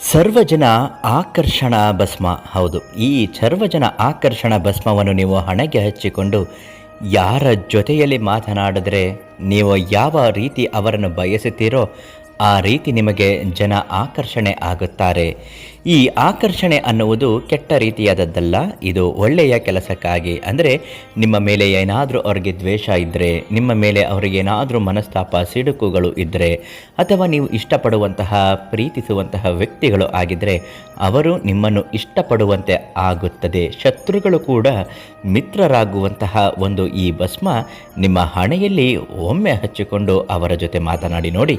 ಸರ್ವಜನ ಆಕರ್ಷಣ ಭಸ್ಮ. ಹೌದು, ಈ ಸರ್ವಜನ ಆಕರ್ಷಣ ಭಸ್ಮವನ್ನು ನೀವು ಹಣೆಗೆ ಹಚ್ಚಿಕೊಂಡು ಯಾರ ಜೊತೆಯಲ್ಲಿ ಮಾತನಾಡಿದ್ರೆ ನೀವು ಯಾವ ರೀತಿ ಅವರನ್ನು ಬಯಸುತ್ತೀರೋ ಆ ರೀತಿ ನಿಮಗೆ ಜನ ಆಕರ್ಷಣೆ ಆಗುತ್ತಾರೆ. ಈ ಆಕರ್ಷಣೆ ಅನ್ನುವುದು ಕೆಟ್ಟ ರೀತಿಯಾದದ್ದಲ್ಲ, ಇದು ಒಳ್ಳೆಯ ಕೆಲಸಕ್ಕಾಗಿ. ಅಂದರೆ, ನಿಮ್ಮ ಮೇಲೆ ಏನಾದರೂ ಅವರಿಗೆ ದ್ವೇಷ ಇದ್ದರೆ ನಿಮ್ಮ ಮೇಲೆ ಅವರಿಗೆ ಏನಾದರೂ ಮನಸ್ತಾಪ, ಸಿಡುಕುಗಳು ಇದ್ದರೆ ಅಥವಾ ನೀವು ಇಷ್ಟಪಡುವಂತಹ, ಪ್ರೀತಿಸುವಂತಹ ವ್ಯಕ್ತಿಗಳು ಆಗಿದ್ದರೆ ಅವರು ನಿಮ್ಮನ್ನು ಇಷ್ಟಪಡುವಂತೆ ಆಗುತ್ತದೆ. ಶತ್ರುಗಳು ಕೂಡ ಮಿತ್ರರಾಗುವಂತಹ ಒಂದು ಈ ಭಸ್ಮ ನಿಮ್ಮ ಹಣೆಯಲ್ಲಿ ಒಮ್ಮೆ ಹಚ್ಚಿಕೊಂಡು ಅವರ ಜೊತೆ ಮಾತನಾಡಿ ನೋಡಿ,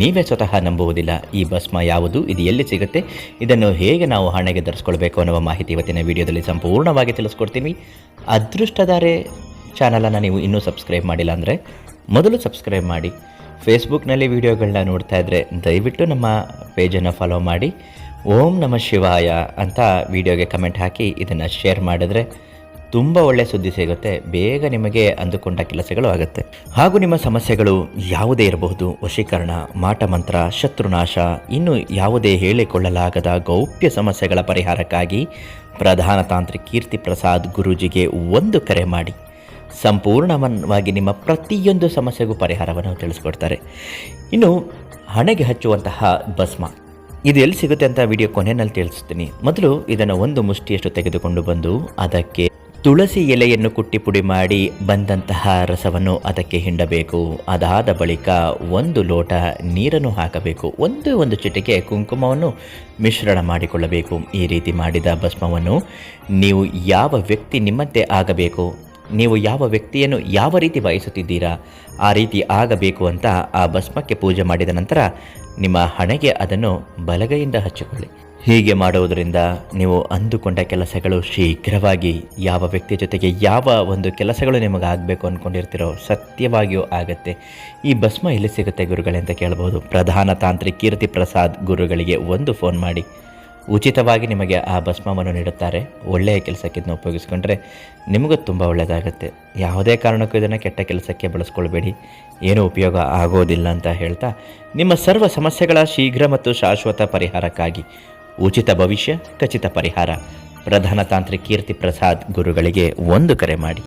ನೀವೇ ಸ್ವತಃ ನಂಬುವುದಿಲ್ಲ. ಈ ಭಸ್ಮ ಯಾವುದು? ಇದು ಎಲ್ಲಿ ಸಿಗುತ್ತೆ? ಇದನ್ನು ಹೇಗೆ ನಾವು ಹಣೆಗೆ ಧರಿಸ್ಕೊಳ್ಬೇಕು ಅನ್ನುವ ಮಾಹಿತಿ ಇವತ್ತಿನ ವಿಡಿಯೋದಲ್ಲಿ ಸಂಪೂರ್ಣವಾಗಿ ತಿಳಿಸ್ಕೊಡ್ತೀನಿ. ಅದೃಷ್ಟದಾರೆ ಚಾನಲನ್ನು ನೀವು ಇನ್ನೂ ಸಬ್ಸ್ಕ್ರೈಬ್ ಮಾಡಿಲ್ಲ ಅಂದರೆ ಮೊದಲು ಸಬ್ಸ್ಕ್ರೈಬ್ ಮಾಡಿ. ಫೇಸ್ಬುಕ್ನಲ್ಲಿ ವಿಡಿಯೋಗಳನ್ನ ನೋಡ್ತಾ ಇದ್ದರೆ ದಯವಿಟ್ಟು ನಮ್ಮ ಪೇಜನ್ನು ಫಾಲೋ ಮಾಡಿ. ಓಂ ನಮ ಶಿವಾಯ ಅಂತ ವಿಡಿಯೋಗೆ ಕಮೆಂಟ್ ಹಾಕಿ ಇದನ್ನು ಶೇರ್ ಮಾಡಿದ್ರೆ ತುಂಬ ಒಳ್ಳೆಯ ಸುದ್ದಿ ಸಿಗುತ್ತೆ. ಬೇಗ ನಿಮಗೆ ಅಂದುಕೊಂಡ ಕೆಲಸಗಳು ಆಗುತ್ತೆ. ಹಾಗೂ ನಿಮ್ಮ ಸಮಸ್ಯೆಗಳು ಯಾವುದೇ ಇರಬಹುದು. ವಶೀಕರಣ ಮಾಟಮಂತ್ರ ಶತ್ರುನಾಶ, ಇನ್ನು ಯಾವುದೇ ಹೇಳಿಕೊಳ್ಳಲಾಗದ ಗೌಪ್ಯ ಸಮಸ್ಯೆಗಳ ಪರಿಹಾರಕ್ಕಾಗಿ ಪ್ರಧಾನ ತಾಂತ್ರಿಕ ಕೀರ್ತಿ ಪ್ರಸಾದ್ ಗುರೂಜಿಗೆ ಒಂದು ಕರೆ ಮಾಡಿ. ಸಂಪೂರ್ಣವಾಗಿ ನಿಮ್ಮ ಪ್ರತಿಯೊಂದು ಸಮಸ್ಯೆಗೂ ಪರಿಹಾರವನ್ನು ತಿಳಿಸ್ಕೊಡ್ತಾರೆ. ಇನ್ನು ಹಣೆಗೆ ಹಚ್ಚುವಂತಹ ಭಸ್ಮ. ಇದು ಎಲ್ಲಿ ಸಿಗುತ್ತೆ ಅಂತ ವಿಡಿಯೋ ಕೊನೆಯಲ್ಲಿ ತಿಳಿಸ್ತೀನಿ. ಮೊದಲು ಇದನ್ನು ಒಂದು ಮುಷ್ಟಿಯಷ್ಟು ತೆಗೆದುಕೊಂಡು ಬಂದು ಅದಕ್ಕೆ ತುಳಸಿ ಎಲೆಯನ್ನು ಕುಟ್ಟಿ ಪುಡಿ ಮಾಡಿ ಬಂದಂತಹ ರಸವನ್ನು ಅದಕ್ಕೆ ಹಿಂಡಬೇಕು. ಅದಾದ ಬಳಿಕ ಒಂದು ಲೋಟ ನೀರನ್ನು ಹಾಕಬೇಕು. ಒಂದು ಒಂದು ಚಿಟಿಕೆ ಕುಂಕುಮವನ್ನು ಮಿಶ್ರಣ ಮಾಡಿಕೊಳ್ಳಬೇಕು. ಈ ರೀತಿ ಮಾಡಿದ ಭಸ್ಮವನ್ನು ನೀವು ಯಾವ ವ್ಯಕ್ತಿ ನಿಮ್ಮಂತೆ ಆಗಬೇಕು? ನೀವು ಯಾವ ವ್ಯಕ್ತಿಯನ್ನು ಯಾವ ರೀತಿ ಬಯಸುತ್ತಿದ್ದೀರಾ? ಆ ರೀತಿ ಆಗಬೇಕು ಅಂತ ಆ ಭಸ್ಮಕ್ಕೆ ಪೂಜೆ ಮಾಡಿದ ನಂತರ ನಿಮ್ಮ ಹಣೆಗೆ ಅದನ್ನು ಬಲಗೈಯಿಂದ ಹಚ್ಚಿಕೊಳ್ಳಿ. ಹೀಗೆ ಮಾಡುವುದರಿಂದ ನೀವು ಅಂದುಕೊಂಡ ಕೆಲಸಗಳು ಶೀಘ್ರವಾಗಿ ಯಾವ ವ್ಯಕ್ತಿ ಜೊತೆಗೆ ಯಾವ ಒಂದು ಕೆಲಸಗಳು ನಿಮಗೆ ಆಗಬೇಕು ಅಂದ್ಕೊಂಡಿರ್ತೀರೋ ಸತ್ಯವಾಗಿಯೂ ಆಗುತ್ತೆ. ಈ ಭಸ್ಮ ಎಲ್ಲಿ ಸಿಗುತ್ತೆ ಗುರುಗಳೇ ಅಂತ ಕೇಳ್ಬೋದು. ಪ್ರಧಾನ ತಾಂತ್ರಿಕ ಕೀರ್ತಿ ಪ್ರಸಾದ್ ಗುರುಗಳಿಗೆ ಒಂದು ಫೋನ್ ಮಾಡಿ. ಉಚಿತವಾಗಿ ನಿಮಗೆ ಆ ಭಸ್ಮವನ್ನು ನೀಡುತ್ತಾರೆ. ಒಳ್ಳೆಯ ಕೆಲಸಕ್ಕೆ ಇದನ್ನು ಉಪಯೋಗಿಸ್ಕೊಂಡ್ರೆ ನಿಮಗೂ ತುಂಬ ಒಳ್ಳೆಯದಾಗುತ್ತೆ. ಯಾವುದೇ ಕಾರಣಕ್ಕೂ ಇದನ್ನು ಕೆಟ್ಟ ಕೆಲಸಕ್ಕೆ ಬಳಸ್ಕೊಳ್ಬೇಡಿ. ಏನೂ ಉಪಯೋಗ ಆಗೋದಿಲ್ಲ ಅಂತ ಹೇಳ್ತಾ ನಿಮ್ಮ ಸರ್ವ ಸಮಸ್ಯೆಗಳ ಶೀಘ್ರ ಮತ್ತು ಶಾಶ್ವತ ಪರಿಹಾರಕ್ಕಾಗಿ ಉಚಿತ ಭವಿಷ್ಯ ಖಚಿತ ಪರಿಹಾರ. ಪ್ರಧಾನ ತಾಂತ್ರಿಕ ಕೀರ್ತಿ ಪ್ರಸಾದ್ ಗುರುಗಳಿಗೆ ಒಂದು ಕರೆ ಮಾಡಿ.